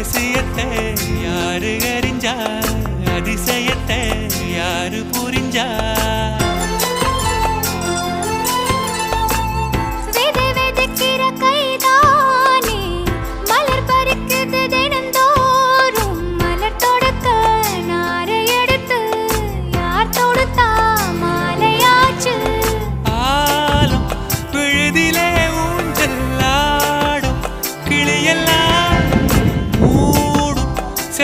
ரகசியத்தை யாரு அறிஞ்சா? அதிசயத்தை யாரு புரிஞ்சா?